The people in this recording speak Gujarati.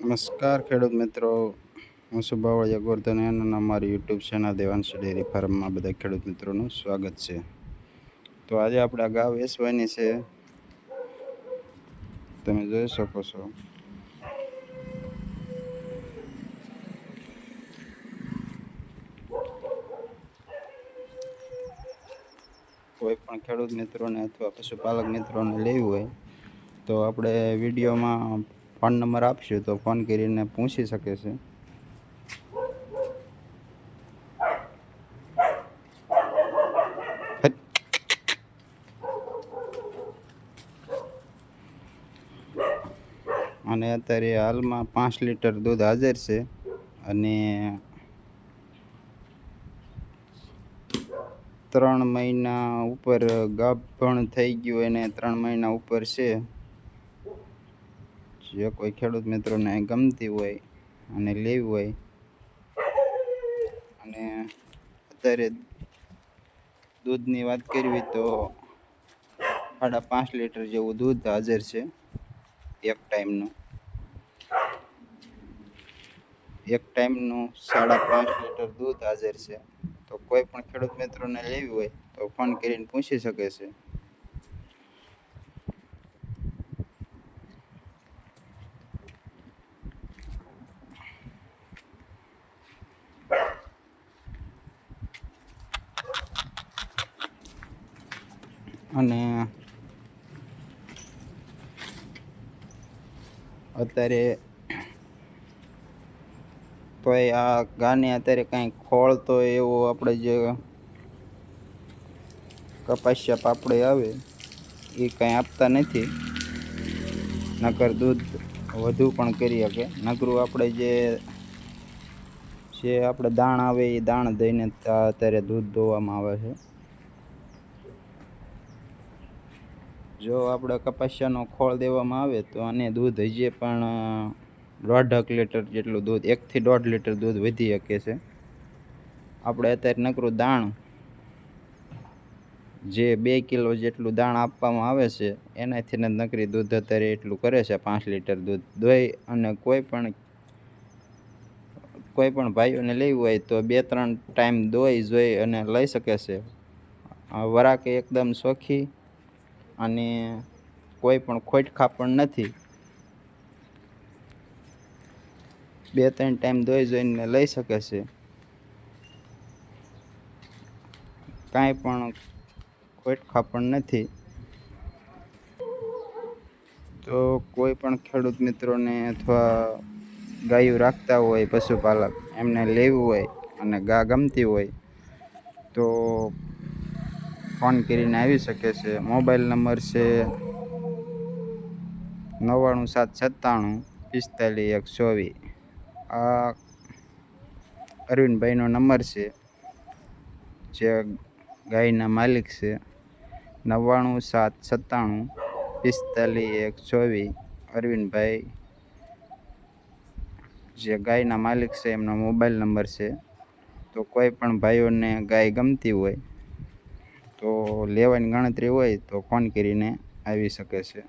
નમસ્કાર ખેડૂત મિત્રો. હું સુભાવળિયા ગોરધન અને અમારી યુટ્યુબ ચેનલ દેવાંશ ડેરી ફાર્મમાં બધા ખેડૂત મિત્રોનું સ્વાગત છે. તો આજે આપણે ગાવ ગાય વેચવાની છે. તમે જોઈ શકો છો. કોઈ પણ ખેડૂત મિત્રોને અથવા પશુપાલક મિત્રોને લેવું હોય તો આપણે વિડીયોમાં ફોન નંબર આપશું તો ફોન કરીને પૂછી શકે છે. અને અત્યારે હાલમાં પાંચ લીટર દૂધ હાજર છે અને ત્રણ મહિના ઉપર ગાભણ થઈ ગયું એને ત્રણ મહિના ઉપર છે. જે કોઈ ખેડૂત મિત્રોને ગમતી હોય અને લેવી હોય અને અત્યારે દૂધની વાત કરવી તો સાડા પાંચ લીટર જેવું દૂધ હાજર છે એક ટાઈમનું. એક ટાઈમનું સાડા પાંચ લીટર દૂધ હાજર છે. તો કોઈ પણ ખેડૂત મિત્રોને લેવી હોય તો ફોન કરીને પૂછી શકે છે. અને અત્યારે તોય આ ગાને અત્યારે કાંઈ ખોળ તો એવો આપણે જે કપાસિયા પાપડે આવે, એ કાંઈ આપતા નથી. નકર દૂધ વધુ પણ કરી શકે. નકરું આપણે જે જે આપણે દાણ આવે એ દાણ દઈને અત્યારે દૂધ દોવામાં આવે છે. જો આપણે કપાસિયાનો ખોળ દેવામાં આવે તો આને દૂધ હજી પણ દોઢક લીટર જેટલું દૂધ, એકથી દોઢ લીટર દૂધ વધી શકે છે. આપણે અત્યારે નકરું દાણ, જે બે કિલો જેટલું દાણ આપવામાં આવે છે, એનાથી નકરી દૂધ અત્યારે એટલું કરે છે, પાંચ લીટર દૂધ. દોઈ અને કોઈ પણ કોઈ પણ ભાઈઓને લેવું હોય તો બે ત્રણ ટાઈમ દોઈ જોઈ અને લઈ શકે છે. વરાક એકદમ ચોખ્ખી અને કોઈ પણ ખોટ ખાપણ નથી. બે ત્રણ ટાઈમ ધોઈ જોઈને લઈ શકે છે. કાંઈ પણ ખોટ ખાપણ નથી. તો કોઈ પણ ખેડૂત મિત્રોને અથવા ગાયું રાખતા હોય, પશુપાલક, એમને લેવું હોય અને ગા ગમતી હોય, તો ફોન કરીને આવી શકે છે. મોબાઈલ નંબર છે નવ્વાણું સાત સત્તાણું પિસ્તાલીસ એક ચોવીસ. આ અરવિંદભાઈનો નંબર છે. જે ગાયના માલિક છે. નવ્વાણું સાત સત્તાણું પિસ્તાલીસ એક ચોવીસ. અરવિંદભાઈ જે ગાયના માલિક છે, એમનો મોબાઈલ નંબર છે. તો કોઈ પણ ભાઈઓને ગાય ગમતી હોય તો લેવાની ગણતરી હોય તો ફોન કરીને આવી શકે છે.